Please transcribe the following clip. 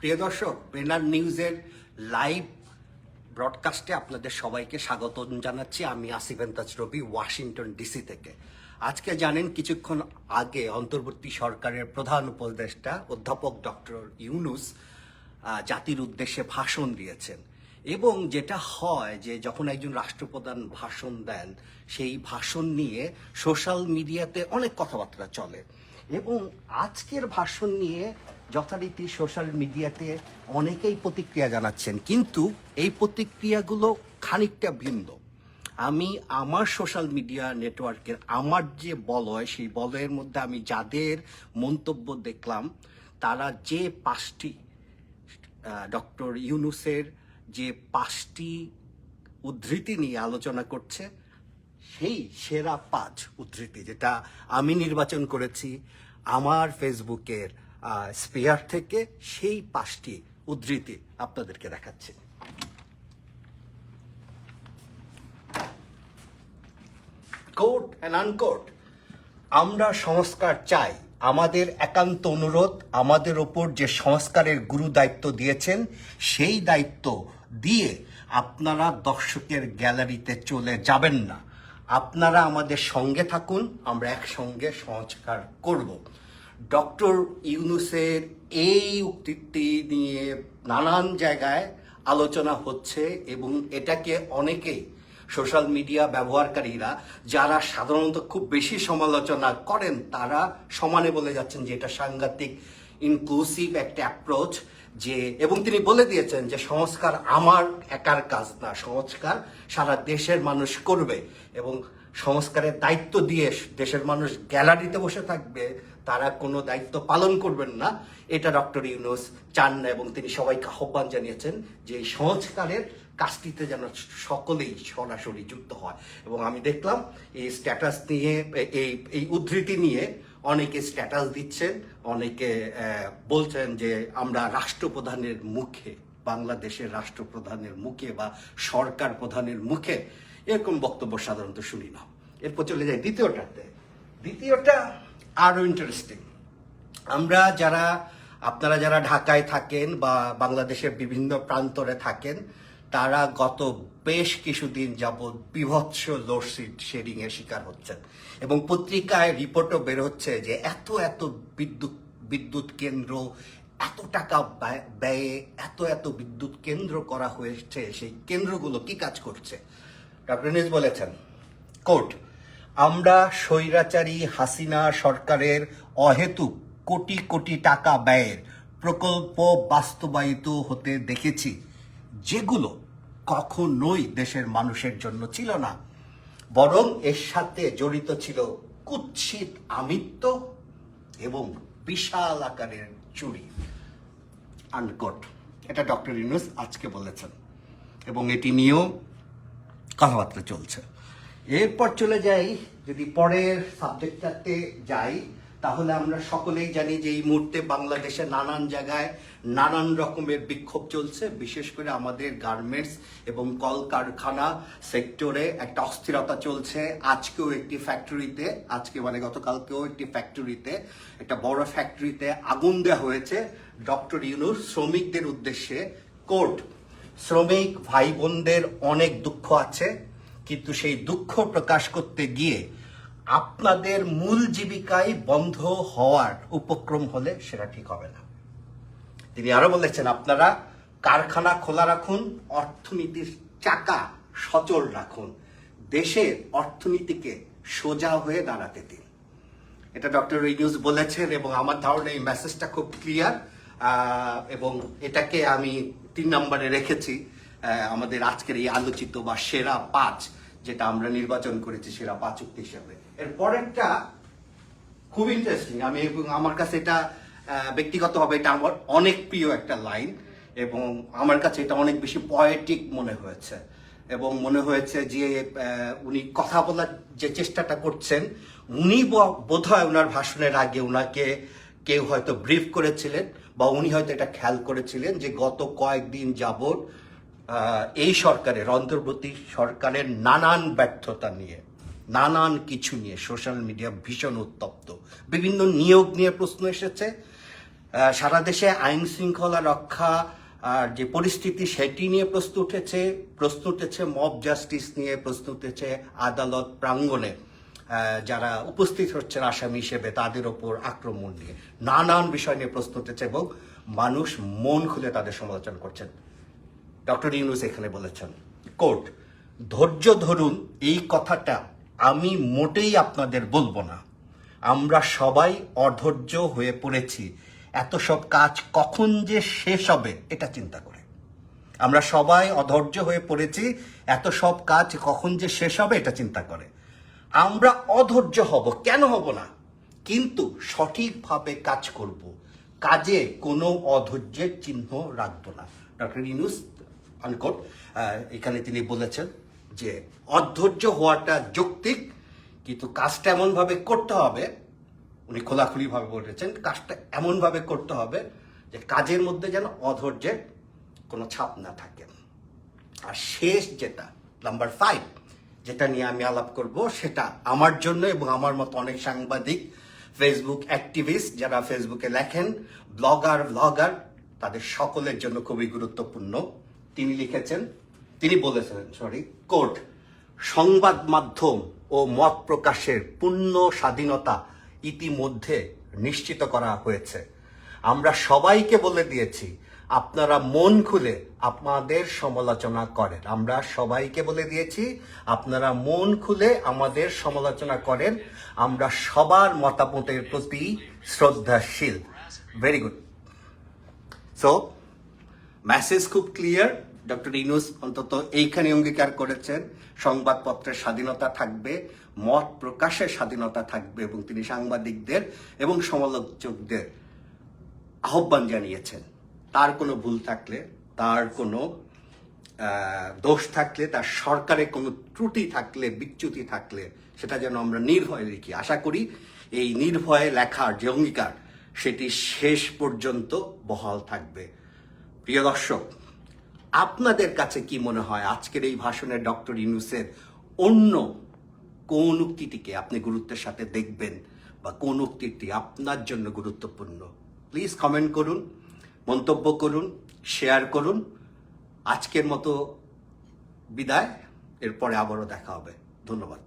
প্রিয় দর্শক, বেনার নিউজের লাইভ ব্রডকাস্টে আপনাদের সবাইকে স্বাগত জানাচ্ছি। আমি আসিফ এন্তাজ রবি, ওয়াশিংটন ডিসি থেকে। আজকে জানেন, কিছুক্ষণ আগে অন্তর্বর্তী সরকারের প্রধান উপদেষ্টা, অধ্যাপক ডক্টর ইউনুস জাতির উদ্দেশ্যে ভাষণ দিয়েছেন। এবং যেটা হয় যে, যখন একজন রাষ্ট্রপ্রধান ভাষণ দেন, সেই ভাষণ নিয়ে সোশ্যাল মিডিয়াতে অনেক কথাবার্তা চলে। এবং আজকের ভাষণ নিয়ে যথারীতি সোশ্যাল মিডিয়াতে অনেকেই প্রতিক্রিয়া জানাচ্ছেন, কিন্তু এই প্রতিক্রিয়াগুলো খানিকটা ভিন্ন। আমি আমার সোশ্যাল মিডিয়া নেটওয়ার্কের আমার যে বলয়, সেই বলয়ের মধ্যে আমি যাদের মন্তব্য দেখলাম, তারা যে পাঁচটি ডক্টর ইউনুসের যে পাঁচটি উদ্ধৃতি নিয়ে আলোচনা করছে সেই সেরা পাঁচ উদ্ধৃতি যেটা আমি নির্বাচন করেছি আমার ফেসবুকের স্পেয়ার থেকে সেই পাঁচটি উদ্ধৃতি আপনাদেরকে দেখাচ্ছি। কোর্ট অ্যান্ড আনকোর্ট আমরা সংস্কার চাই। আমাদের একান্ত অনুরোধ, আমাদের ওপর যে সংস্কারের গুরু দায়িত্ব দিয়েছেন, সেই দায়িত্ব দিয়ে আপনারা দর্শকের গ্যালারিতে চলে যাবেন না। আপনারা আমাদের সঙ্গে থাকুন, আমরা একসঙ্গে সংস্কার করব। ডক্টর ইউনুসের এই উক্তিটি নিয়ে নানান জায়গায় আলোচনা হচ্ছে এবং এটাকে অনেকেই সোশ্যাল মিডিয়া ব্যবহারকারীরা যারা সাধারণত খুব বেশি সমালোচনা করেন, তারা সমানে বলে যাচ্ছেন যে এটা সাংঘাতিক ইনক্লুসিভ একটা অ্যাপ্রোচ যে, এবং তিনি বলে দিয়েছেন যে সংস্কার আমার একার কাজ না, সংস্কার সারা দেশের মানুষ করবে এবং সংস্কারের দায়িত্ব দিয়ে দেশের মানুষ গ্যালারিতে বসে থাকবে, তারা কোনো দায়িত্ব পালন করবেন না। এটা ডক্টর ইউনুস চান না এবং তিনি সবাইকে আহ্বান জানিয়েছেন যে এই সংস্কারের কাজটিতে যেন সকলেই সরাসরি যুক্ত হয়। এবং আমি দেখলাম এই স্ট্যাটাস নিয়ে, এই এই উদ্ধৃতি নিয়ে অনেকে স্ট্যাটাস দিচ্ছেন, অনেকে বলছেন যে আমরা রাষ্ট্রপ্রধানের মুখে, বাংলাদেশের রাষ্ট্রপ্রধানের মুখে বা সরকার প্রধানের মুখে এরকম বক্তব্য সাধারণত শুনি না। এরপর চলে যাই দ্বিতীয়টাতে। দ্বিতীয়টা আরও ইন্টারেস্টিং আমরা যারা, আপনারা যারা ঢাকায় থাকেন বা বাংলাদেশের বিভিন্ন প্রান্তরে থাকেন তারা গত বেশ কিছুদিন যাবৎ বিভৎস লোডশিট শেডিং এর শিকার হচ্ছেন। এবং পত্রিকায় রিপোর্টও বের হচ্ছে যে এত এত বিদ্যুৎ বিদ্যুৎ কেন্দ্র, এত টাকা ব্যয়- এত এত বিদ্যুৎ কেন্দ্র করা হয়েছে, সেই কেন্দ্রগুলো কি কাজ করছে? ডক্টর নিজ বলেছেন কোর্ট আমরা স্বৈরাচারী হাসিনা সরকারের অহেতুক কোটি কোটি টাকা ব্যয়ের প্রকল্প বাস্তবায়িত হতে দেখেছি। যেগুলো কখনোই দেশের মানুষের জন্য ছিল না, বরং এর সাথে জড়িত ছিল কুৎসিত আমিত্ব এবং বিশাল আকারের চুরি। আনকট এটা ডক্টর ইউনুস আজকে বলেছেন, এবং এটি নিয়েও কথাবার্তা চলছে। এরপর চলে যাই, যদি পরের সাবজেক্টটাতে যাই তাহলে আমরা সকলেই জানি যে এই মুহূর্তে বাংলাদেশে নানান জায়গায় নানান রকমের বিক্ষোভ চলছে, বিশেষ করে আমাদের গার্মেন্টস এবং কলকারখানা সেক্টরে একটা অস্থিরতা চলছে। আজকেও একটি ফ্যাক্টরিতে আজকে মানে গতকালকেও একটি ফ্যাক্টরিতে একটা বড় ফ্যাক্টরিতে আগুন দেওয়া হয়েছে। ডক্টর ইউনুস শ্রমিকদের উদ্দেশ্যে কোর্ট। শ্রমিক ভাই বোনদের অনেক দুঃখ আছে, কিন্তু সেই দুঃখ প্রকাশ করতে গিয়ে আপনাদের মূল জীবিকায় বন্ধ হওয়ার উপক্রম হলে সেটা ঠিক হবে না। তিনি আরও বলেছেন, আপনারা কারখানা খোলা রাখুন, অর্থনীতির চাকা সচল রাখুন, দেশের অর্থনীতিকে সোজা হয়ে দাঁড়াতে দিন। এটা ডক্টর রিনিউজ বলেছেন এবং আমার ধারণা এই মেসেজটা খুব ক্লিয়ার এবং এটাকে আমি তিন নম্বরে রেখেছি আমাদের আজকের এই আলোচিত বা সেরা পাঁচ যেটা আমরা নির্বাচন করেছি সেরা পাঁচ উক্তি হিসেবে। এর পরেরটা খুব ইন্টারেস্টিং আমি এবং আমার কাছে এটা ব্যক্তিগতভাবে এটা আমার অনেক প্রিয় একটা লাইন এবং আমার কাছে এটা অনেক বেশি পয়েটিক মনে হয়েছে। এবং মনে হয়েছে যে উনি কথা বলার যে চেষ্টাটা করছেন উনি ব- বোধহয় ওনার ভাষণের আগে ওনাকে কেউ হয়তো ব্রিফ করেছিলেন বা উনি হয়তো এটা খেয়াল করেছিলেন যে গত কয়েকদিন আহ, এই সরকারের, অন্তর্বর্তী সরকারের নানান ব্যর্থতা নিয়ে, নানান কিছু নিয়ে সোশ্যাল মিডিয়া ভীষণ উত্তপ্ত। বিভিন্ন নিয়োগ নিয়ে প্রশ্ন এসেছে। সারা দেশে আইন শৃঙ্খলা রক্ষা, আর যে পরিস্থিতি সেটি নিয়ে প্রশ্ন উঠেছে। প্রশ্ন উঠেছে মব জাস্টিস নিয়ে, প্রশ্ন উঠেছে আদালত প্রাঙ্গণে। যারা উপস্থিত হচ্ছেন আসামি হিসেবে তাদের ওপর আক্রমণ নিয়ে। নানান বিষয় নিয়ে প্রশ্ন উঠেছে এবং মানুষ মন খুলে তাদের সমালোচনা করছেন। ডক্টর ইউনুস এখানে বলেছেন, কোর্ট, ধৈর্য ধরুন, এই কথাটা আমি মোটেই আপনাদের বলব না। আমরা সবাই অধৈর্য হয়ে পড়েছি। এত সব কাজ কখন যে শেষ হবে, এটা চিন্তা করে। আমরা সবাই অধৈর্য হয়ে পড়েছি, এত সব কাজ কখন যে শেষ হবে, এটা চিন্তা করে। আমরা অধৈর্য হব, কেন হব না? কিন্তু সঠিকভাবে কাজ করব। কাজে কোনো অধৈর্যের চিহ্ন রাখব না। ডক্টর ইনুস আনকোট এখানে তিনি বলেছেন যে অধৈর্য হওয়াটা যৌক্তিক, কিন্তু কাজটা এমনভাবে করতে হবে, উনি খোলাখুলিভাবে বলেছেন, কাজটা এমনভাবে করতে হবে যে কাজের মধ্যে যেন অধৈর্যের কোনো ছাপ না থাকে। আর শেষ যেটা, নাম্বার ফাইভ যেটা নিয়ে আমি আলাপ করব, সেটা আমার জন্য এবং আমার মতো অনেক সাংবাদিক ফেসবুক অ্যাক্টিভিস্ট যারা ফেসবুকে লেখেন ব্লগার ব্লগার তাদের সকলের জন্য খুবই গুরুত্বপূর্ণ। তিনি লিখেছেন, তিনি বলেছেন সরি কোর্ট সংবাদ মাধ্যম ও মত প্রকাশের পূর্ণ স্বাধীনতা ইতিমধ্যে নিশ্চিত করা হয়েছে। আমরা সবাইকে বলে দিয়েছি, আপনারা মন খুলে আপনাদের সমালোচনা করেন। আমরা সবাইকে বলে দিয়েছি, আপনারা মন খুলে আমাদের সমালোচনা করেন। আমরা সবার মতামতের প্রতি শ্রদ্ধাশীল। ভেরি গুড সো মেসেজ খুব ক্লিয়ার ডক্টর ইনুস অন্তত এইখানে অঙ্গীকার করেছেন। সংবাদপত্রের স্বাধীনতা থাকবে, মত প্রকাশের স্বাধীনতা থাকবে এবং তিনি সাংবাদিকদের এবং সমালোচকদের আহ্বান জানিয়েছেন। তার কোনো ভুল থাকলে, তার কোনো দোষ থাকলে, তার সরকারের কোনো ত্রুটি থাকলে, বিচ্যুতি থাকলে, সেটা যেন আমরা নির্ভয়ে লিখি। আশা করি এই নির্ভয়ে লেখার যে অঙ্গীকার, সেটি শেষ পর্যন্ত বহাল থাকবে। প্রিয় দর্শক, আপনাদের কাছে কি মনে হয় আজকের এই ভাষণে ডক্টর ইউনুসের অন্য কোন উক্তিটিকে আপনি গুরুত্বের সাথে দেখবেন বা কোন উক্তিটি আপনার জন্য গুরুত্বপূর্ণ? প্লিজ কমেন্ট করুন, মন্তব্য করুন শেয়ার করুন। আজকের মতো বিদায়, এরপরে আবারও দেখা হবে। ধন্যবাদ।